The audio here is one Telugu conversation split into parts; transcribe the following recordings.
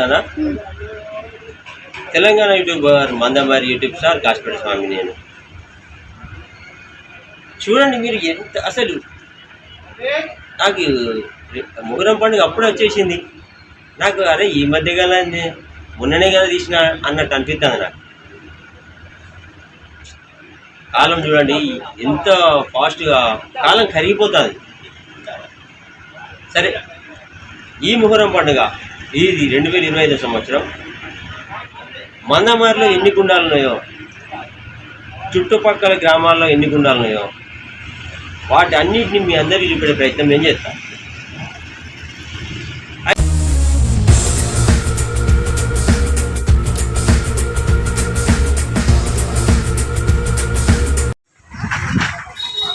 కదా Telangana YouTuber Mandamarri YouTube star Kasipeta Swami నేను. చూడండి మీరు ఎంత అసలు నాకు ముగ్గురం పండుగ అప్పుడే వచ్చేసింది. నాకు అరే ఈ మధ్య కదా మొన్ననే కదా తీసిన అన్నట్టు అనిపిస్తుంది నాకు. కాలం చూడండి ఎంత ఫాస్ట్గా కాలం కరిగిపోతుంది. సరే ఈ ముహూరం పండుగ ఇది రెండు వేల ఇరవై ఐదో సంవత్సరం. మందమారిలో ఎన్ని గుండాలు ఉన్నాయో చుట్టుపక్కల గ్రామాల్లో ఎన్ని గుండాలు ఉన్నాయో వాటి అన్నిటిని మీ అందరికీ చూపించే ప్రయత్నం నేను చేస్తాను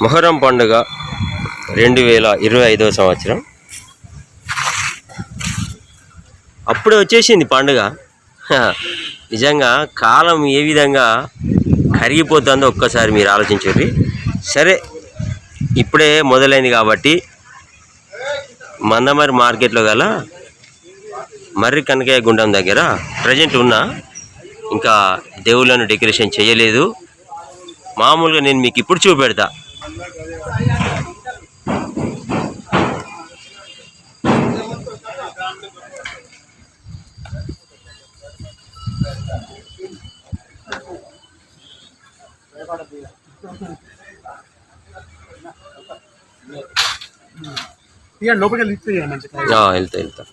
మొహరం పండుగ రెండు వేల ఇరవై ఐదవ సంవత్సరం. అప్పుడే వచ్చేసింది పండుగ. నిజంగా కాలం ఏ విధంగా కరిగిపోతుందో ఒక్కసారి మీరు ఆలోచించండి. సరే ఇప్పుడే మొదలైంది కాబట్టి మందమరి మార్కెట్లో గల మర్రి కనకయ్య గుండం దగ్గర ప్రజెంట్ ఉన్నా ఇంకా దేవుళ్ళను డెకరేషన్ చేయలేదు. మామూలుగా నేను మీకు ఇప్పుడు చూపెడతా. ఇక లోపలికి మంచిగా వెళ్తా వెళ్తా.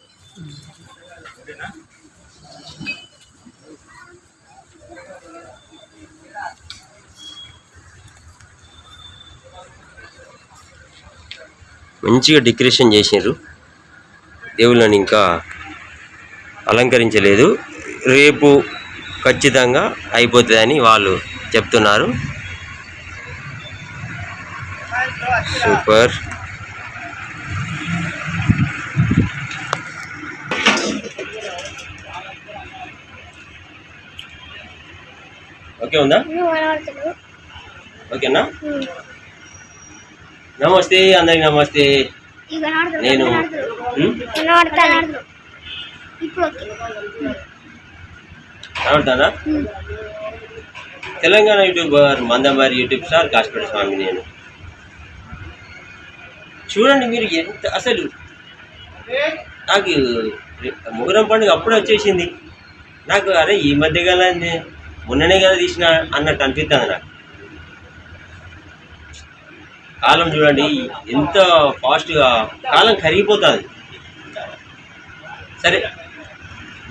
మంచిగా డెకరేషన్ చేసినారు. దేవుళ్ళని ఇంకా అలంకరించలేదు. రేపు ఖచ్చితంగా అయిపోతుందని వాళ్ళు చెప్తున్నారు. సూపర్. ఓకే ఉందా? ఓకేనా? నమస్తే అందరికి నమస్తే. నేను కనబడతానా Telangana YouTuber Mandamarri YouTube star Kasipeta Swami నేను. చూడండి మీరు ఎంత అసలు. నాకు ముగ్గురం పండుగ అప్పుడే వచ్చేసింది. నాకు అరే ఈ మధ్య కదా మొన్ననే కదా తీసిన అన్నట్టు అనిపిస్తుంది నాకు. కాలం చూడండి ఎంత ఫాస్ట్గా కాలం కరిగిపోతుంది. సరే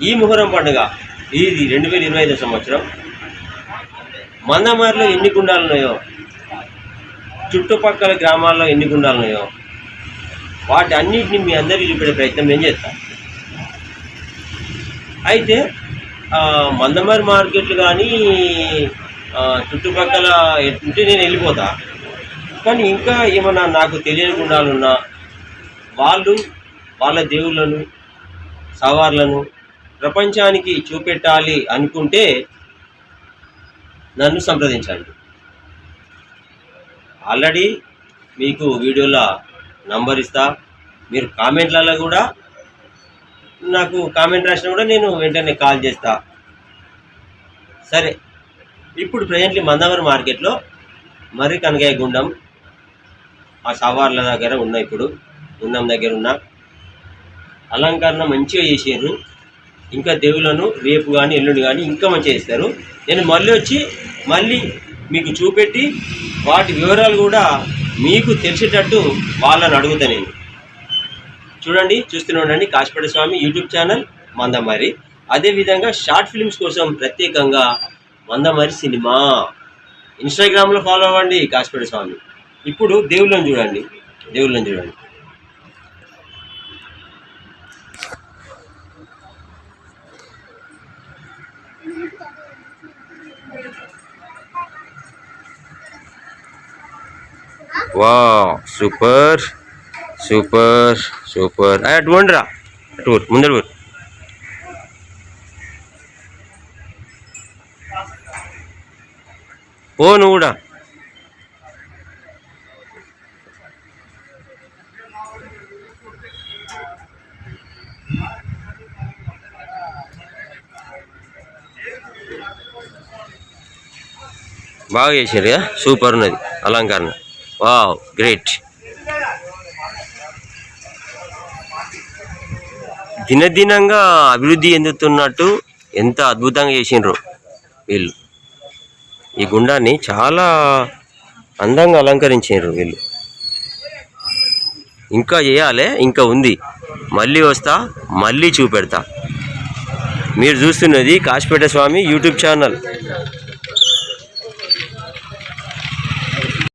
ఈ ముహూరం పండుగ ఇది రెండు వేల ఇరవై ఐదో సంవత్సరం. మందమారిలో ఎన్ని గుండాలు ఉన్నాయో? చుట్టుపక్కల గ్రామాల్లో ఎన్ని గుండాలు ఉన్నాయో? వాటి అన్నిటిని మీ అందరికీ చూపే ప్రయత్నం నేను చేస్తాను అయితే మందమారి మార్కెట్లు కానీ చుట్టుపక్కల ఎట్టుంటే నేను వెళ్ళిపోతా. కానీ ఇంకా ఏమన్నా నాకు తెలియని గుండాలు ఉన్నా వాళ్ళు వాళ్ళ దేవుళ్ళను సవార్లను ప్రపంచానికి చూపెట్టాలి అనుకుంటే నన్ను సంప్రదించండి. ఆల్రెడీ మీకు వీడియోలో నంబర్ ఇస్తా. మీరు కామెంట్లలో కూడా నాకు కామెంట్ రాసినా కూడా నేను వెంటనే కాల్ చేస్తా. సరే ఇప్పుడు ప్రజెంట్లీ మందవరం మార్కెట్లో మర్రి కనకాయ గుండం ఆ సవార్ల దగ్గర ఉన్న ఇప్పుడు గుండం దగ్గర ఉన్న అలంకరణ మంచిగా చేసారు ఇంకా దేవులను రేపు కానీ ఎల్లుండి కానీ ఇంకా మంచిగా చేస్తారు. నేను మళ్ళీ వచ్చి మళ్ళీ మీకు చూపెట్టి వాటి వివరాలు కూడా మీకు తెలిసేటట్టు వాళ్ళని అడుగుతా నేను. చూడండి చూస్తూనే ఉండండి కాశపేట స్వామి యూట్యూబ్ ఛానల్ మందమారి అదేవిధంగా షార్ట్ ఫిల్మ్స్ కోసం ప్రత్యేకంగా మందమారి సినిమా. ఇన్స్టాగ్రామ్లో ఫాలో అవ్వండి కాశపేట స్వామి. ఇప్పుడు దేవుళ్ళని చూడండి దేవుళ్ళని చూడండి. wow super super super. Ayo dua ndra dua mundur dua pun udah Bagus ya, super nih, alangkah. Wow great. దినదినంగా అభివృద్ధి చెందుతున్నట్టు ఎంత అద్భుతంగా చేసిండ్రు వీళ్ళు. ఈ గుండాన్ని చాలా అందంగా అలంకరించారు వీళ్ళు. ఇంకా చేయాలి ఇంకా ఉంది. మళ్ళీ వస్తా మళ్ళీ చూపెడతా. మీరు చూస్తున్నది కాశపేట స్వామి యూట్యూబ్ ఛానల్.